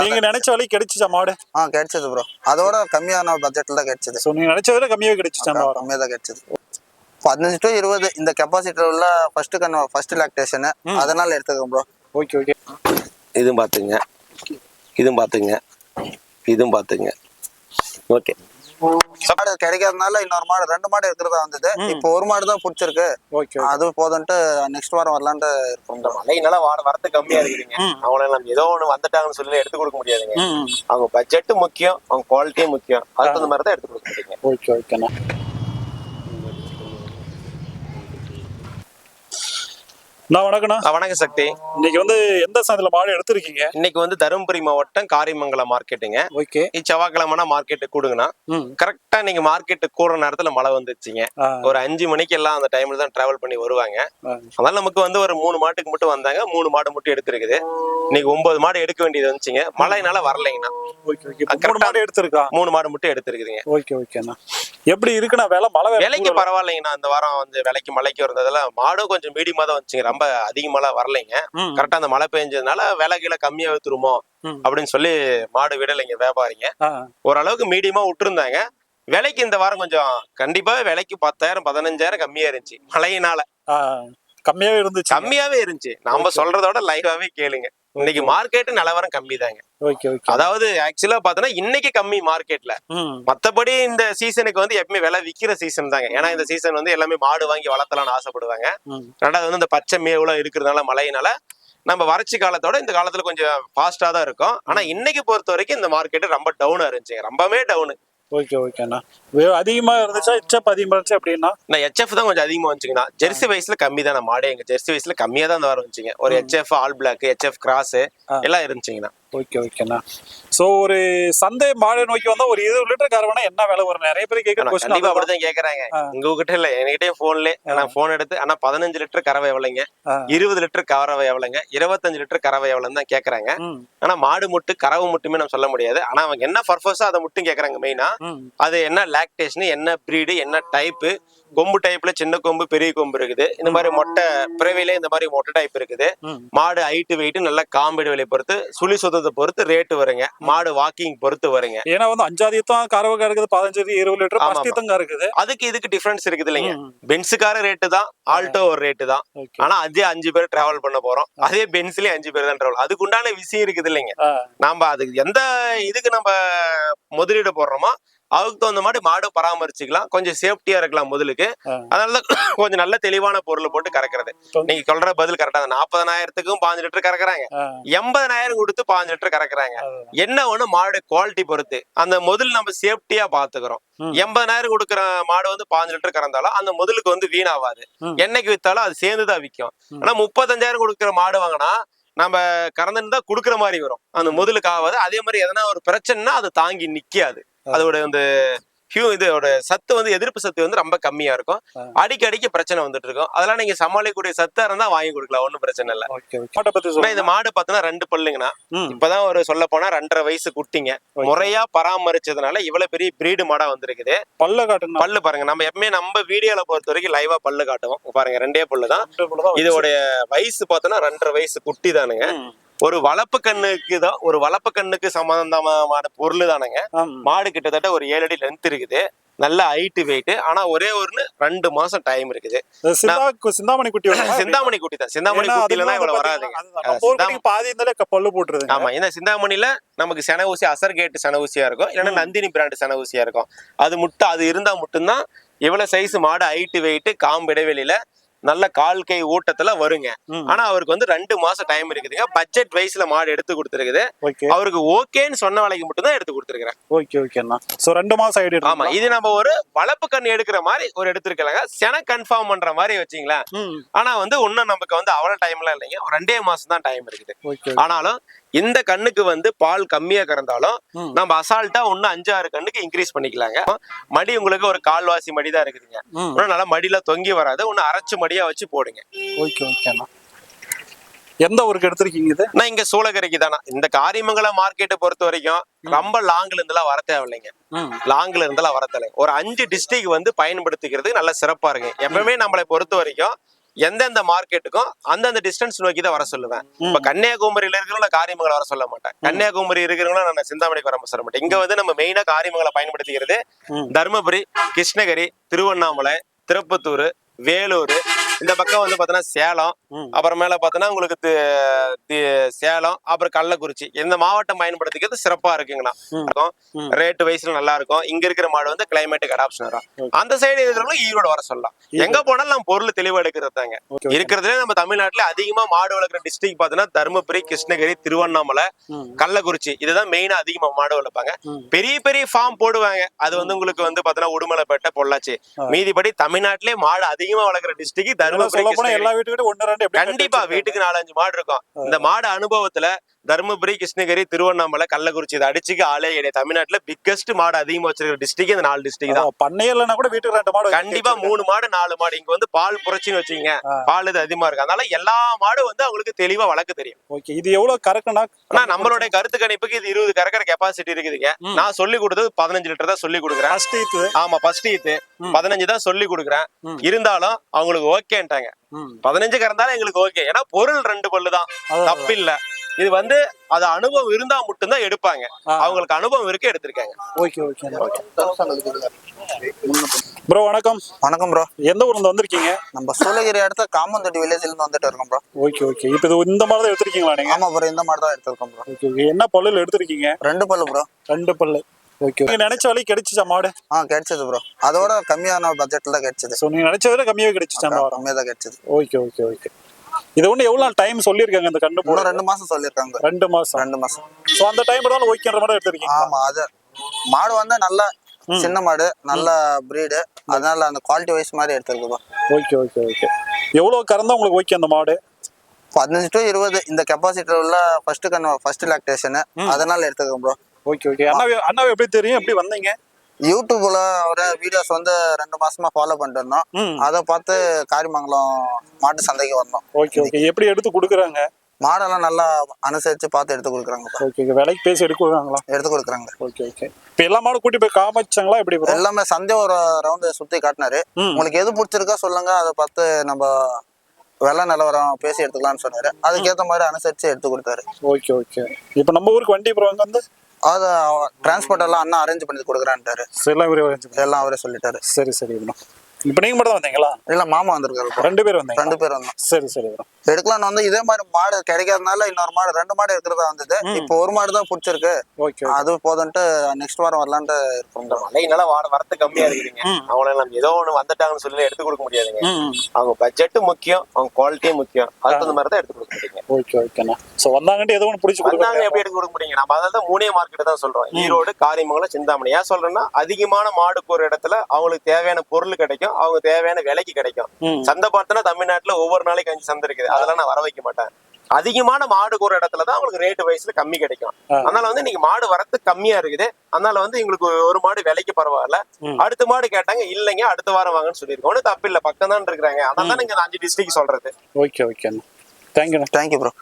நீங்க நினைச்ச விலைக்கு கிடைச்சிச்சா மாடு? ஆ கிடைச்சது ப்ரோ அதோட கம்மியான பட்ஜெட்ல தான் கிடைச்சது. சோ நீங்க நினைச்ச விட கம்மியாக கிடைச்சிச்சா அந்த வாரம் கம்மியாக தான் கிடைச்சது. பதினஞ்சு டு இருபது இந்த கெப்பாசிட்டியில் உள்ள ஃபர்ஸ்ட் கன் ஃபர்ஸ்ட் லாக்டேஷன் அதனால எடுத்துக்கோங்க ப்ரோ ஓகே ஓகே இதுவும் பார்த்துங்க. இதுவும் பார்த்துங்க. இதுவும் பார்த்துங்க. ஓகே மாடு கிடைக்காதனால இன்னொரு மாடு ரெண்டு மாடு இருக்கிறதா வந்தது. இப்போ ஒரு மாடு தான் பிடிச்சிருக்கு. ஓகே அது போதுன்ட்டு நெக்ஸ்ட் வாரம் வரலான்ட்டு இருக்கோம். மழைனால வார வரத்து கம்மியா இருக்குதுங்க. அவங்கள நம்ம ஏதோ ஒண்ணு வந்துட்டாங்கன்னு சொல்லி எடுத்து கொடுக்க முடியாதுங்க. அவங்க பட்ஜெட்டும் முக்கியம் அவங்க குவாலிட்டியும் முக்கியம். அதுக்கு தகுந்த மாதிரி தான் எடுத்து கொடுக்க முடியுங்க. ஓகே ஓகேண்ணா. நான் வணக்கண்ணா வணக்கம் சக்தி. இன்னைக்கு வந்து எந்த சந்தையில மாடு எடுத்திருக்கீங்க? இன்னைக்கு வந்து தருமபுரி மாவட்டம் காரிமங்கலம் மார்க்கெட்டுங்க. ஓகே. செவ்வாய்க்கிழமைனா மார்க்கெட்டு கூடுங்கண்ணா. கரெக்டா நீங்க மார்க்கெட்டு கூடுற நேரத்துல மழை வந்துச்சுங்க. ஒரு அஞ்சு மணிக்கு எல்லாம் அந்த டைம்ல தான் டிராவல் பண்ணி வருவாங்க. அதனால நமக்கு வந்து ஒரு மூணு மாட்டுக்கு மட்டும் வந்தாங்க. மூணு மாடு மட்டும் எடுத்திருக்குது. இன்னைக்கு ஒன்பது மாடு எடுக்க வேண்டியது வந்துச்சுங்க. மழைனால வரலைங்கண்ணா. மூணு மாடு எடுத்திருக்கா? மூணு மாடு மட்டும் எடுத்திருக்குதுங்க. ஓகே ஓகேண்ணா. எப்படி இருக்குண்ணா விலை மழை வேலை விலைக்கு பரவாயில்லைங்கண்ணா. இந்த வாரம் வந்து விலைக்கு மழைக்கு இருந்ததுல மாடும் கொஞ்சம் மீடியமா தான் வந்துச்சுங்க. ரொம்ப அதிகமாலாம் வரலைங்க. கரெக்டா அந்த மழை பெஞ்சதுனால விலை கீழே கம்மியா வித்துருமோ. அப்படின்னு சொல்லி மாடு விடலைங்க வியாபாரிங்க. ஓரளவுக்கு மீடியமா விட்டுருந்தாங்க. விலைக்கு இந்த வாரம் கொஞ்சம் கண்டிப்பா விலைக்கு பத்தாயிரம் பதினஞ்சாயிரம் கம்மியா இருந்துச்சு மழையினால. கம்மியாவே இருந்துச்சு கம்மியாவே இருந்துச்சு. நம்ம சொல்றதோட லைவாவே கேளுங்க. இன்னைக்கு மார்க்கெட் நிலவரம் கம்மி தாங்க அதாவது ஆக்சுவலா பார்த்தோன்னா இன்னைக்கு கம்மி மார்க்கெட்ல மத்தபடி இந்த சீசனுக்கு வந்து எப்பவுமே விலை விக்கிற சீசன் தாங்க. ஏன்னா இந்த சீசன் வந்து எல்லாமே மாடு வாங்கி வளர்த்தலாம்னு ஆசைப்படுவாங்க. ரெண்டாவது வந்து இந்த பச்சை மேவுலாம் இருக்கிறதுனால மழையினால நம்ம வறட்சி காலத்தோட இந்த காலத்துல கொஞ்சம் ஃபாஸ்டா தான் இருக்கும். ஆனா இன்னைக்கு பொறுத்த வரைக்கும் இந்த மார்க்கெட் ரொம்ப டவுனா இருந்துச்சுங்க. ரொம்பவே டவுனு ஓகே ஓகேண்ணா அதிகமா இருந்துச்சா? இச்சப் அதிகமா இருந்துச்சு அப்படின்னா? நான் ஹெச்எஃப் தான் கொஞ்சம் அதிகமா வந்துச்சுங்கண்ணா. ஜெர்சி வயசுல கம்மி தான் மாடு எங்க ஜெர்சி வயசுல கம்மியா தான் வாரம் வந்துச்சுங்க. ஒரு HF all black HF cross. எல்லாம் இருந்துச்சுங்கண்ணா. ஓகே ஓகேண்ணா. சோ ஒரு சந்தை மாடு நோக்கி வந்தா ஒரு இருபது லிட்டர் கறவைனா என்ன விலை வரும்? நிறைய பேர் கேட்கற கண்டிப்பா அப்படிதான் கேக்குறாங்க. உங்ககிட்ட இல்ல என்கிட்டயும் போன்ல நான் போன் எடுத்து ஆனா பதினஞ்சு லிட்டர் கறவை எவ்வளவுங்க. இருபது லிட்டர் கறவை எவ்வளவுங்க இருபத்தஞ்சு லிட்டர் கறவை எவ்வளவுன்னு தான் கேக்குறாங்க. ஆனா மாடு முட்டு கறவை முட்டுமே நம்ம சொல்ல முடியாது. ஆனா அவங்க என்ன பர்பஸா அதை மட்டும் கேக்குறாங்க மெயினா அது என்ன லாக்டேஷன் என்ன பிரீடு என்ன டைப்பு கொம்பு டைப்ல சின்ன கொம்பு பெரிய கொம்பு இருக்குது. இந்த மாதிரி மொட்டை பிறவில இந்த மாதிரி மொட்டை டைப் இருக்குது. மாடு ஹைட்டு வெயிட் நல்ல காம்பெடு விலை பொறுத்து சுழி சுத்தத்தை பொறுத்து ரேட்டு வருங்க. மாடு வாக்கிங் பொறுத்து வருங்க. ஏன்னா வந்து அஞ்சாவது தான் கறவை கறக்குது பதினஞ்சு இருபது லிட்டர் ஆமா, பஸ்தி தான் கறக்குது. அதுக்கு இதுக்கு டிஃபரன்ஸ் இருக்குது இல்லைங்க. பென்ஸுக்கார ரேட்டு தான் ஆல்டோ ஒரு ரேட்டு தான். ஆனா அதே அஞ்சு பேர் டிராவல் பண்ண போறோம். அதே பென்ஸ்லயே அஞ்சு பேர் தான் டிராவல் அதுக்கு உண்டான விஷயம் இருக்குது இல்லைங்க. நாம அதுக்கு எந்த இதுக்கு நம்ம முதலீடு போடுறோமோ அதுக்கு தகுந்த மாதிரி மாடு பராமரிச்சுக்கலாம். கொஞ்சம் சேஃப்டியா இருக்கலாம் முதலுக்கு. ஆ. அதனாலதான் கொஞ்சம் நல்ல தெளிவான பொருள் போட்டு கறக்குறது. நீங்க சொல்ற பதில் கரெக்டா நாற்பதனாயிரத்துக்கும் பாஞ்சு லிட்டர் கறக்குறாங்க. எண்பதனாயிரம் கொடுத்து பாஞ்சு லிட்டர் கறக்குறாங்க. என்ன ஒண்ணு? மாடு குவாலிட்டி பொறுத்து. அந்த முதல் நம்ம சேஃப்டியா பாத்துக்கிறோம். எண்பதனாயிரம் கொடுக்குற மாடு வந்து பாஞ்சு லிட்டர் கறந்தாலும் அந்த முதலுக்கு வந்து வீணாவாது. என்னைக்கு வித்தாலும் அது சேர்ந்துதான் விற்கும். ஆனா முப்பத்தஞ்சாயிரம் கொடுக்குற மாடு வாங்கினா நம்ம கறந்துன்னு தான் கொடுக்குற மாதிரி வரும். அந்த முதலுக்கு ஆகாது. அதே மாதிரி எதனா ஒரு பிரச்சனைனா அது தாங்கி நிக்காது. அதோட அந்த ஹியூ இதோட சத்து வந்து எதிர்ப்பு சத்து வந்து ரொம்ப கம்மியா இருக்கும். ஆ. அடிக்கடிக்கு பிரச்சனை வந்துட்டு இருக்கும். அதெல்லாம் நீங்க சமாளிக்கக்கூடிய சத்தா இருந்தா வாங்கி கொடுக்கலாம். ஒண்ணும் பிரச்சனை இல்ல. இந்த மாடு பார்த்தோன்னா ரெண்டு பல்லுங்கண்ணா. இப்பதான் ஒரு சொல்ல போனா ரெண்டரை வயசு குட்டிங்க. முறையா பராமரிச்சதுனால இவ்வளவு பெரிய பிரீடு மாடா வந்திருக்குது. பல்ல காட்டுனா பல்லு பாருங்க. நம்ம எப்பவுமே நம்ம வீடியோல பொறுத்த வரைக்கும் லைவா பல்லு காட்டுவோம். பாருங்க ரெண்டே பல்லு தான் இதோடைய வயசு பார்த்தோன்னா ரெண்டரை வயசு குட்டி தானுங்க ஒரு வளர்ப்பு கண்ணுக்கு தான் ஒரு வளர்ப்பு கண்ணுக்கு சம்பந்தமான பொருள் தானுங்க. மாடு கிட்டத்தட்ட ஒரு ஏழு அடி லென்த் இருக்குது. நல்ல ஹைட்டு வெயிட் ஆனா ஒரே ஒரு ரெண்டு மாசம் டைம் இருக்குது. சிந்தா சிந்தாமணி குட்டி? சிந்தாமணி குட்டி தான். சிந்தாமணி ஏன்னா குட்டில தான் அதுதான். இவ்வளவு குட்டிக்கு பாதி இருந்தாலே பல்லு போட்டுருது ஆமா இந்த சிந்தாமணில நமக்கு சென ஊசி அசர் கேட்டு சென ஊசியா இருக்கும். இல்லைன்னா நந்தினி பிராண்ட் சென ஊசியா இருக்கும். அது முட்டை அது இருந்தா மட்டும்தான் இவ்வளவு சைஸ் மாடு ஹைட்டு வெயிட் காம்பு இடைவெளியில நல்ல கால் கை ஊட்டத்துல வருங்க. ஆனா அவருக்கு வந்து ரெண்டு மாசம் டைம் இருக்குதுங்க. பட்ஜெட் வைஸ்ல மாடு எடுத்து கொடுத்துருக்குது. ஓகே. அவருக்கு ஓகேன்னு சொன்ன விலைக்கு மட்டும் தான் எடுத்து கொடுத்துருக்கேன் ஓகே ஓகேண்ணா சோ ரெண்டு மாசம் ஐடி ஆமா இது நம்ம ஒரு வளர்ப்பு கண் எடுக்கிற மாதிரி ஒரு எடுத்திருக்கலாங்க. சென கன்ஃபார்ம் பண்ற மாதிரி வச்சுங்களேன். ஆனா வந்து இன்னும் நமக்கு வந்து அவ்வளவு டைம்லாம் இல்லைங்க. ரெண்டே மாசம் தான் டைம் இருக்குது. ஆனாலும் இந்த கண்ணுக்கு வந்து பால் கம்மியா கறந்தாலும். நம்ம அசால்ட்டா ஒண்ணு அஞ்சு ஆறு கண்ணுக்கு இன்க்ரீஸ் பண்ணிக்கலாங்க. மடி உங்களுக்கு ஒரு கால்வாசி மடி தான் இருக்குதுங்க இன்னும் நல்லா மடியில தொங்கி வராது. ஒண்ணு அரைச்சு மடியா வச்சு போடுங்க. ஓகே ஓகேண்ணா எந்த ஊருக்கு எடுத்திருக்கீங்க இது? நான் இங்க சூளகரைக்கு தானா இந்த காரியமங்கலம் மார்க்கெட்டை பொறுத்த வரைக்கும் ரொம்ப லாங்ல இருந்தெல்லாம் வர தேவையில்லைங்க. லாங்ல இருந்தெல்லாம் வர தேவை ஒரு அஞ்சு டிஸ்ட்ரிக்ட் வந்து பயன்படுத்திக்கிறது நல்ல சிறப்பா இருக்கு எப்பவுமே நம்மளை பொறுத்த வரைக்கும் எந்தெந்த மார்க்கெட்டுக்கும் அந்தந்த டிஸ்டன்ஸ் நோக்கி தான் வர சொல்லுவேன். இப்ப கன்னியாகுமரியில இருக்கிறவங்கள காரியமங்கலம் வர சொல்ல மாட்டேன் கன்னியாகுமரி இருக்கிறவங்கள நான் சிந்தாமணிக்கு வர சொல்ல மாட்டேன். இங்க வந்து நம்ம மெயினா காரியமங்கலை பயன்படுத்திக்கிறது. தருமபுரி கிருஷ்ணகிரி திருவண்ணாமலை திருப்பத்தூர் வேலூர் இந்த பக்கம் வந்து பார்த்தோன்னா சேலம். அப்புறமேல பார்த்தோன்னா உங்களுக்கு சேலம் அப்புறம் கள்ளக்குறிச்சி இந்த மாவட்டம் பயன்படுத்திக்கிறது சிறப்பா இருக்குங்கண்ணா ம். இருக்கும் ம். ரேட் வைஸ்ல நல்லா இருக்கும் இங்க இருக்கிற மாடு வந்து கிளைமேட்டுக்கு அடாப்ஷன் வரும். அந்த சைடு இருக்கிறவங்க ஈரோடு வர சொல்லலாம் எங்க போனாலும் நம்ம பொருள் தெளிவா எடுக்கிறது தாங்க. இருக்கிறதுலே நம்ம தமிழ்நாட்டுல அதிகமா மாடு வளர்க்குற டிஸ்ட்ரிக்ட் பார்த்தோன்னா தருமபுரி கிருஷ்ணகிரி திருவண்ணாமலை. கள்ளக்குறிச்சி இதுதான் மெயினா அதிகமா மாடு வளர்ப்பாங்க. பெரிய பெரிய ஃபார்ம் போடுவாங்க அது வந்து உங்களுக்கு வந்து பார்த்தோன்னா உடுமலைப்பேட்டை பொள்ளாச்சி மீதிப்படி தமிழ்நாட்டிலே மாடு அதிகமா வளர்க்குற டிஸ்ட்ரிக்ட் சொல்ல தருமபுரி போனா. எல்லா வீட்டுக்கிட்ட ஒன்னு ரெண்டு கண்டிப்பா வீட்டுக்கு நாலஞ்சு மாடு இருக்கும் இந்த மாடு அனுபவத்துல தருமபுரி கிருஷ்ணகிரி திருவண்ணாமலை கள்ளக்குறிச்சி இதை அடிச்சுக்க ஆளே கிடையாது. தமிழ்நாட்டுல பிக்கஸ்ட் மாடு அதிகமா வச்சிருக்கிற டிஸ்ட்ரிக்ட் இந்த நாலு டிஸ்ட்ரிக்ட் தான். பண்ணையே இல்லைன்னா கூட வீட்டுக்கு ரெண்டு மாடு கண்டிப்பா மூணு மாடு நாலு மாடு. இங்க வந்து பால் புரட்சின்னு வச்சுங்க. பால் இது அதிகமா இருக்கு. அதனால எல்லா மாடும் வந்து அவங்களுக்கு தெளிவா வளர்க்க தெரியும். ஓகே இது எவ்வளவு கறக்குன்னா? ஆனா நம்மளுடைய கருத்து கணிப்புக்கு இது இருபது கறக்கிற கெப்பாசிட்டி இருக்குதுங்க. நான் சொல்லி கொடுத்தது பதினஞ்சு லிட்டர் தான் சொல்லி கொடுக்குறேன். ஆமா ஃபர்ஸ்ட் ஈத்து. பதினஞ்சு தான் சொல்லி கொடுக்குறேன். இருந்தாலும் அவங்களுக்கு ஓகேன்ட்டாங்க. பதினஞ்சு கறந்தாலும் எங்களுக்கு ஓகே ஏன்னா பொருள் ரெண்டு பல்லு தான் அதான், தப்பு இல்ல இது வந்து அது அனுபவம் இருந்தா மட்டும்தான் எடுப்பாங்க. அவங்களுக்கு அனுபவம் இருக்கு எடுத்திருக்காங்க. ஓகே ஓகே ப்ரோ வணக்கம். வணக்கம் ப்ரோ எந்த ஊர்ல இருந்து வந்திருக்கீங்க? நம்ம சூளகிரி அடுத்த காமந்தொட்டி வில்லேஜ்ல இருந்து வந்துட்டு இருக்கோம் ப்ரோ ஓகே ஓகே இப்போ இது இந்த மாதிரி தான் எடுத்திருக்கீங்களா நீங்க? ஆமா ப்ரோ இந்த மாதிரி தான் எடுத்திருக்கோம் ப்ரோ ஓகே ஓகே என்ன பல்லுல எடுத்திருக்கீங்க? ரெண்டு பல்லு ப்ரோ ரெண்டு பல்லு. ஓகே நீங்க நினைச்ச வழி கிடைச்சிச்சா மாடு? ஆ கிடைச்சது ப்ரோ அதோட கம்மியான பட்ஜெட்ல தான் கிடைச்சது. ஸோ நீங்க நினைச்ச விட கம்மியாவே கிடைச்சிச்சா அந்த வாரம் கம்மியா தான் கிடைச்சது. ஓகே ஓகே ஓகே இது ஒண்ணு எவ்வளவு டைம் சொல்லியிருக்காங்க இந்த கண்டு போட? இன்னும் ரெண்டு மாசம் சொல்லியிருக்காங்க. ரெண்டு மாசம். ரெண்டு மாசம். ஸோ அந்த டைம் தான் ஓகேன்ற மாதிரி எடுத்திருக்கீங்க. ஆமா அது. மாடு வந்து நல்ல சின்ன மாடு நல்ல பிரீடு அதனால அந்த குவாலிட்டி வைஸ் மாதிரி எடுத்திருக்கு ப்ரோ ஓகே ஓகே ஓகே எவ்வளவு கறந்தா உங்களுக்கு ஓகே அந்த மாடு? பதினஞ்சு டு இருபது இந்த கெப்பாசிட்டி உள்ள ஃபர்ஸ்ட் கன் ஃபர்ஸ்ட் லாக்டேஷன் அதனால எடுத்துக்கோம் ப்ரோ ஓகே ஓகே அண்ணாவை அண்ணாவை எப்படி தெரியும்? எப்படி வந்தீங்க? யூடியூப்ல வர வீடியோஸ் வந்து ரெண்டு மாசமா ஃபாலோ பண்ணிட்டு இருந்தோம். அதை பார்த்து காரிமங்கலம் மாட்டு சந்தைக்கு வந்தோம். ஓகே ஓகே எப்படி எடுத்து கொடுக்குறாங்க? மாடெல்லாம் நல்லா அனுசரிச்சு பார்த்து எடுத்து கொடுக்குறாங்க ஓகே விலைக்கு பேசி எடுக்குறாங்களா எடுத்து கொடுக்குறாங்க. ஓகே ஓகே இப்போ எல்லா மாடும் கூட்டி போய் காமிச்சாங்களா? எப்படி? எல்லாமே சந்தை ஒரு ரவுண்டு சுத்தி காட்டினாரு. உங்களுக்கு எது பிடிச்சிருக்கா சொல்லுங்க. அதை பார்த்து நம்ம வெள்ள நிலவரம் பேசி எடுத்துக்கலாம்னு சொன்னாரு. அதுக்கேற்ற மாதிரி அனுசரிச்சு எடுத்து கொடுத்தாரு. ஓகே ஓகே இப்போ நம்ம ஊருக்கு வண்டி அங்க வந்து அதை டிரான்ஸ்போர்ட் எல்லாம் அண்ணா அரேஞ்ச் பண்ணி கொடுக்குறான்ட்டாரு. எல்லாம் ஒரே ஒரு எல்லாம் அவரே சொல்லிட்டாரு. சரி சரி இப்போ நீங்க மட்டும் தான் வந்தீங்களா? இல்ல மாமா வந்திருக்காரு. ரெண்டு பேர் வந்தீங்க ரெண்டு பேர் வந்தோம். சரி சரி. எடுக்கலாம்னு வந்து இதே மாதிரி மாடு கிடைக்காதனால இன்னொரு மாடு ரெண்டு மாடு இருக்கிறதா வந்தது. இப்போ ஒரு மாடு தான் பிடிச்சிருக்கு. ஓகே அது போதுன்ட்டு நெக்ஸ்ட் வாரம் வரலான்ட்டு இருக்கோம். மழைனால வாட வரத்து கம்மியா இருக்குதுங்க. அவங்கள நம்ம ஏதோ ஒண்ணு வந்துட்டாங்கன்னு சொல்லி எடுத்து கொடுக்க முடியாதுங்க. அவங்க பட்ஜெட்டும் முக்கியம் அவங்க குவாலிட்டியும் முக்கியம். அதுக்கு தகுந்த மாதிரி தான் எடுத்து கொடுக்க முடியுங்க. ஓகே ஓகேண்ணா. ஸோ வந்தாங்கன்ட்டு எதுவும் ஒன்று பிடிச்சி வந்தாங்க கொடுக்குறாங்க எப்படி எடுத்து கொடுக்க முடியுங்க? நம்ம அதான் மூணே மார்க்கெட் தான் சொல்றோம். ஈரோடு காரியமங்கலம் சிந்தாமணி. ஏன் சொல்றேன்னா அதிகமான மாடுக்கு ஒரு இடத்துல அவங்களுக்கு தேவையான பொருள் கிடைக்கும். அவங்க தேவையான விலைக்கு கிடைக்கும். சந்தை பார்த்தோன்னா தமிழ்நாட்டுல ஒவ்வொரு நாளைக்கு அஞ்சு சந்தை இருக்குது. அதெல்லாம் நான் வர வைக்க மாட்டேன். அதிகமான மாடுக்கு ஒரு இடத்துல தான் அவங்களுக்கு ரேட் வயசுல கம்மி கிடைக்கும். அதனால வந்து இன்னைக்கு மாடு வரத்து கம்மியா இருக்குது. அதனால வந்து எங்களுக்கு ஒரு மாடு விலைக்கு பரவாயில்ல. அடுத்த மாடு கேட்டாங்க இல்லைங்க அடுத்த வாரம் வாங்கன்னு சொல்லியிருக்கோம். ஒன்றும் தப்பு இல்ல. பக்கம் தான் இருக்கிறாங்க. அதனால தான் நீங்க அஞ்சு டிஸ்ட்ரிக்ட் சொல்றது. ஓகே ஓகேண்ணா தேங்க்யூண்ணா தேங்க்யூ ப்ரோ